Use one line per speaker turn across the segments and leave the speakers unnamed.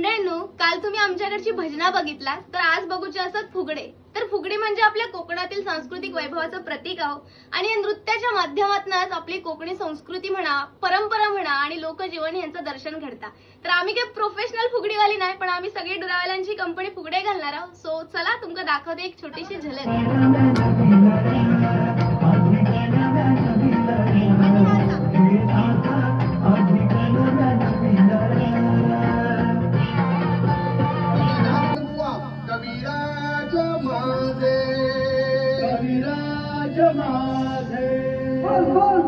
मंडळींनो काल तुम्ही आमच्याकडची भजना बघितला तर आज बघूचे असत फुगडे. तर फुगडे म्हणजे आपल्या कोकणातील सांस्कृतिक वैभवाचं प्रतीक आहो. आणि या नृत्याच्या माध्यमातूनच आपली कोकणी संस्कृती म्हणा परंपरा म्हणा आणि लोकजीवन यांचं दर्शन घडता. तर आम्ही काही प्रोफेशनल फुगडीवाली नाही पण आम्ही सगळी डुरावाल्यांची कंपनी फुगडे घालणार आहोत. सो चला तुमका दाखवते एक छोटीशी झलक.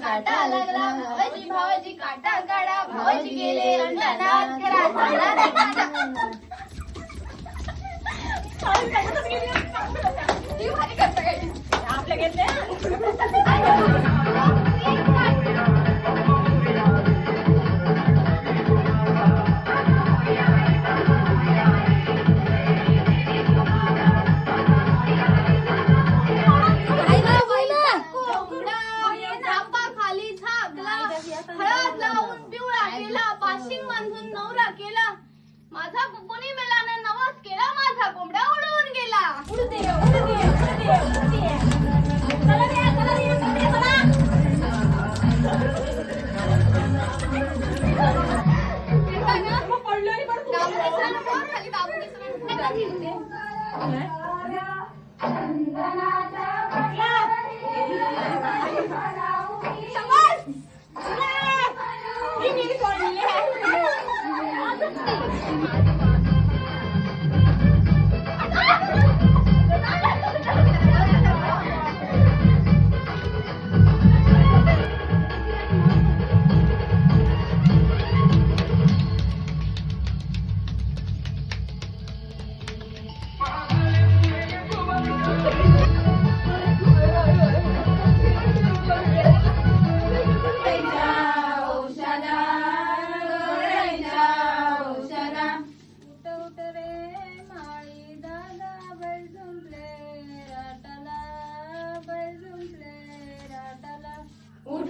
काटा लागला. भावाजी भावाजी काटा काढा भावाजी गेले आपल्या घेतल्या?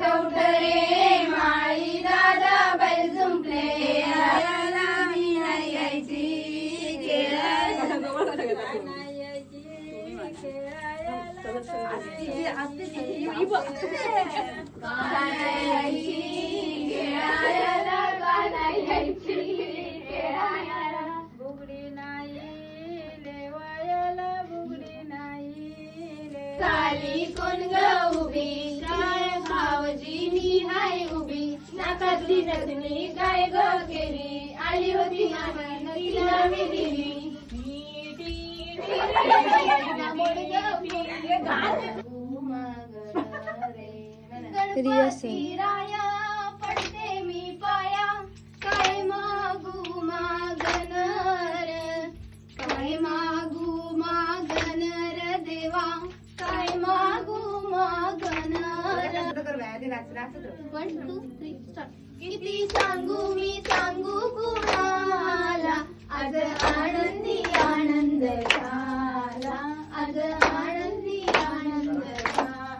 उठ उठ रे माळी दादा बैल जुंपले मी नाही यायची खेळायला नाकातली नसली काय ग केली आली होती नाही नदीला मी दिली रिया राया थ्री स्टार्ट किती सांगू मी सांगू कुणाला आज आनंदी आनंद झाला आज आनंदी आनंद झाला.